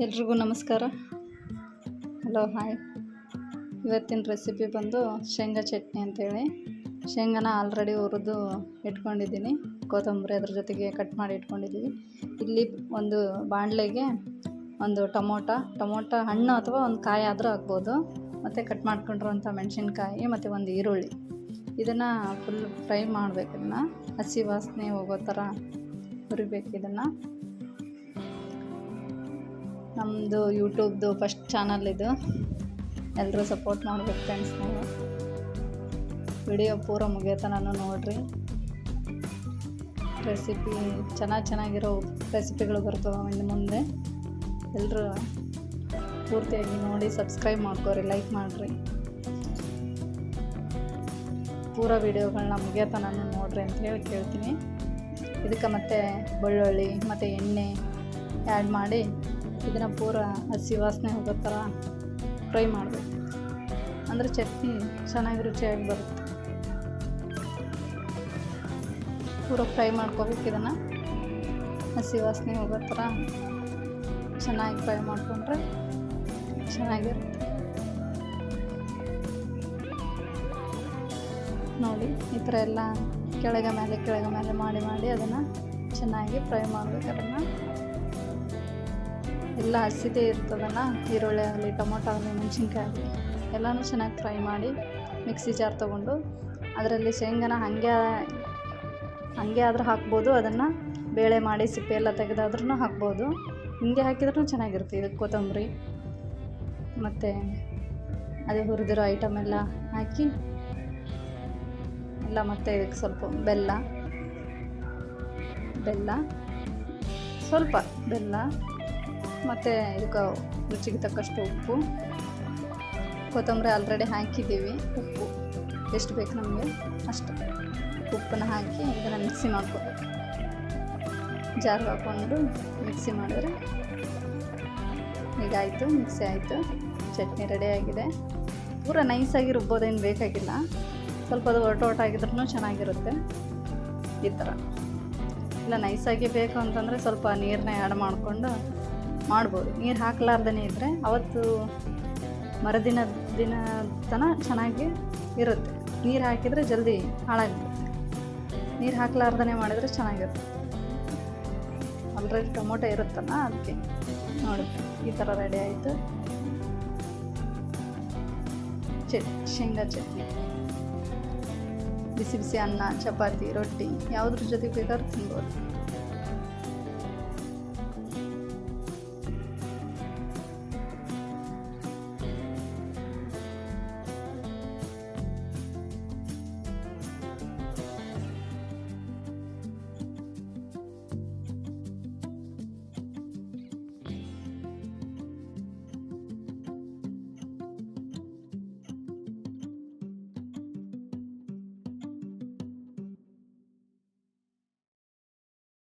ಎಲ್ರಿಗೂ ನಮಸ್ಕಾರ. Hello, hi. ಇವತ್ತಿನ ರೆಸಿಪಿ ಬಂದು ಶೇಂಗಾ ಚಟ್ನಿ ಅಂತೇಳಿ. ಶೇಂಗಾನ ಆಲ್ರೆಡಿ ಹುರಿದು ಇಟ್ಕೊಂಡಿದ್ದೀನಿ. ಕೊತ್ತಂಬರಿ ಅದ್ರ ಜೊತೆಗೆ ಕಟ್ ಮಾಡಿ ಇಟ್ಕೊಂಡಿದ್ದೀವಿ ಇಲ್ಲಿ ಒಂದು ಬಾಣಲೆಗೆ ಒಂದು ಟೊಮೊಟೊ ಟೊಮೊಟೊ ಹಣ್ಣು ಅಥವಾ ಒಂದು ಕಾಯಿ ಆದರೂ ಆಗ್ಬೋದು. ಮತ್ತು ಕಟ್ ಮಾಡ್ಕೊಂಡಿರೋಂಥ ಮೆಣಸಿನ್ಕಾಯಿ ಮತ್ತು ಒಂದು ಈರುಳ್ಳಿ. ಇದನ್ನು ಫುಲ್ ಫ್ರೈ ಮಾಡಬೇಕು ಇದನ್ನು. ಹಸಿ ವಾಸನೆ ಹೋಗೋ ಥರ ಹುರಿಬೇಕು ಇದನ್ನು. ನಮ್ಮದು ಯೂಟ್ಯೂಬ್ದು ಫಸ್ಟ್ ಚಾನಲ್ ಇದು. ಎಲ್ಲರೂ ಸಪೋರ್ಟ್ ಮಾಡ್ಬೇಕು ಫ್ರೆಂಡ್ಸ್ ನೀವು. ವಿಡಿಯೋ ಪೂರ ನಾನು ನೋಡಿರಿ. ರೆಸಿಪಿ ಚೆನ್ನಾಗಿ ಚೆನ್ನಾಗಿರೋ ರೆಸಿಪಿಗಳು ಬರ್ತವೆ ಇನ್ನು ಮುಂದೆ. ಎಲ್ಲರೂ ಪೂರ್ತಿಯಾಗಿ ನೋಡಿ ಸಬ್ಸ್ಕ್ರೈಬ್ ಮಾಡ್ಕೋರಿ ಲೈಕ್ ಮಾಡಿರಿ. ಪೂರ ವಿಡಿಯೋಗಳನ್ನ ಮುಗಿಯತ್ತ ನಾನು ನೋಡ್ರಿ ಅಂತ ಹೇಳಿ ಕೇಳ್ತೀನಿ. ಇದಕ್ಕೆ ಮತ್ತೆ ಬೆಳ್ಳುಳ್ಳಿ, ಮತ್ತು ಎಣ್ಣೆ ಆ್ಯಡ್ ಮಾಡಿ. ಇದನ್ನು ಪೂರ ಹಸಿ ವಾಸನೆ ಹೋಗೋ ಥರ ಫ್ರೈ ಮಾಡಬೇಕು. ಅಂದರೆ ಚಟ್ನಿ ಚೆನ್ನಾಗಿ ರುಚಿಯಾಗಿ ಬರುತ್ತೆ. ಪೂರ ಫ್ರೈ ಮಾಡ್ಕೋಬೇಕು ಇದನ್ನು. ಹಸಿ ವಾಸನೆ ಹೋಗೋ ಥರ ಚೆನ್ನಾಗಿ ಫ್ರೈ ಮಾಡಿಕೊಂಡ್ರೆ ಚೆನ್ನಾಗಿರುತ್ತೆ. ನೋಡಿ, ಈ ಥರ ಎಲ್ಲ ಕೆಳಗೆ ಮೇಲೆ ಕೆಳಗೆ ಮೇಲೆ ಮಾಡಿ ಮಾಡಿ ಅದನ್ನು ಚೆನ್ನಾಗಿ ಫ್ರೈ ಮಾಡಬೇಕು ಅದನ್ನು. ಎಲ್ಲ ಹಸಿದೇ ಇರ್ತದಲ್ಲ, ಈರುಳ್ಳಿ ಆಗಲಿ, ಟೊಮೊಟೊ ಆಗಲಿ, ಮೆಣಸಿನ್ಕಾಯಿ ಆಗಲಿ, ಎಲ್ಲನೂ ಚೆನ್ನಾಗಿ ಫ್ರೈ ಮಾಡಿ ಮಿಕ್ಸಿ ಜಾರ್ ತೊಗೊಂಡು ಅದರಲ್ಲಿ ಶೇಂಗಾನ ಹಾಗೆ ಹಾಗೆ ಆದರೂ ಹಾಕ್ಬೋದು, ಅದನ್ನು ಬೇಳೆ ಮಾಡಿ ಸಿಪ್ಪೆ ಎಲ್ಲ ತೆಗೆದಾದ್ರೂ ಹಾಕ್ಬೋದು. ಹಿಂಗೆ ಹಾಕಿದ್ರೂ ಚೆನ್ನಾಗಿರುತ್ತೆ ಇದಕ್ಕೆ ಕೊತ್ತಂಬರಿ. ಮತ್ತು ಅದೇ ಹುರಿದಿರೋ ಐಟಮ್ ಎಲ್ಲ ಹಾಕಿ, ಎಲ್ಲ ಮತ್ತೆ ಇದಕ್ಕೆ ಸ್ವಲ್ಪ ಬೆಲ್ಲ ಬೆಲ್ಲ, ಸ್ವಲ್ಪ ಬೆಲ್ಲ. ಮತ್ತು ಇದಕ್ಕೆ ರುಚಿಗೆ ತಕ್ಕಷ್ಟು ಉಪ್ಪು. ಕೊತ್ತಂಬರಿ ಆಲ್ರೆಡಿ ಹಾಕಿದ್ದೀವಿ. ಉಪ್ಪು ಎಷ್ಟು ಬೇಕು ನಮಗೆ ಅಷ್ಟು ಉಪ್ಪನ್ನ ಹಾಕಿ ಇದನ್ನು ಮಿಕ್ಸಿ ಮಾಡ್ಕೋಬೇಕು. ಜಾರ್ ಹಾಕ್ಕೊಂಡು ಮಿಕ್ಸಿ ಮಾಡಿದ್ರೆ ಈಗಾಯಿತು ಮಿಕ್ಸಿ ಆಯಿತು. ಚಟ್ನಿ ರೆಡಿ ಆಗಿದೆ. ಪೂರ ನೈಸಾಗಿ ರುಬ್ಬೋದೇನು ಬೇಕಾಗಿಲ್ಲ. ಸ್ವಲ್ಪ ಅದು ಒಟ್ಟು ಒರಟಾಗಿದ್ರೂ ಚೆನ್ನಾಗಿರುತ್ತೆ. ಈ ಥರ. ಇಲ್ಲ ನೈಸಾಗಿ ಬೇಕು ಅಂತಂದರೆ ಸ್ವಲ್ಪ ನೀರನ್ನ ಆ್ಯಡ್ ಮಾಡಿಕೊಂಡು ಮಾಡ್ಬೋದು. ನೀರು ಹಾಕಲಾರ್ದೇ ಇದ್ದರೆ ಅವತ್ತು ಮರುದಿನ ದಿನ ತನ ಚೆನ್ನಾಗಿ ಇರುತ್ತೆ. ನೀರು ಹಾಕಿದರೆ ಜಲ್ದಿ ಹಾಳಾಗ್ಬಿಡುತ್ತೆ. ನೀರು ಹಾಕಲಾರ್ದೇ ಮಾಡಿದರೆ ಚೆನ್ನಾಗಿರುತ್ತೆ. ಆಲ್ರೆಡಿ ಟೊಮೊಟೊ ಇರುತ್ತಲ್ಲ ಅದಕ್ಕೆ ನೋಡಿ, ಈ ಥರ ರೆಡಿ ಆಯಿತು. ಚಟ್, ಶೇಂಗಾ ಚಟ್ನಿ. ಬಿಸಿ ಬಿಸಿ ಅನ್ನ, ಚಪಾತಿ, ರೊಟ್ಟಿ, ಯಾವುದ್ರ ಜೊತೆಗೆ ಬೇಕಾದ್ರೂ ತಿನ್ಬೋದು.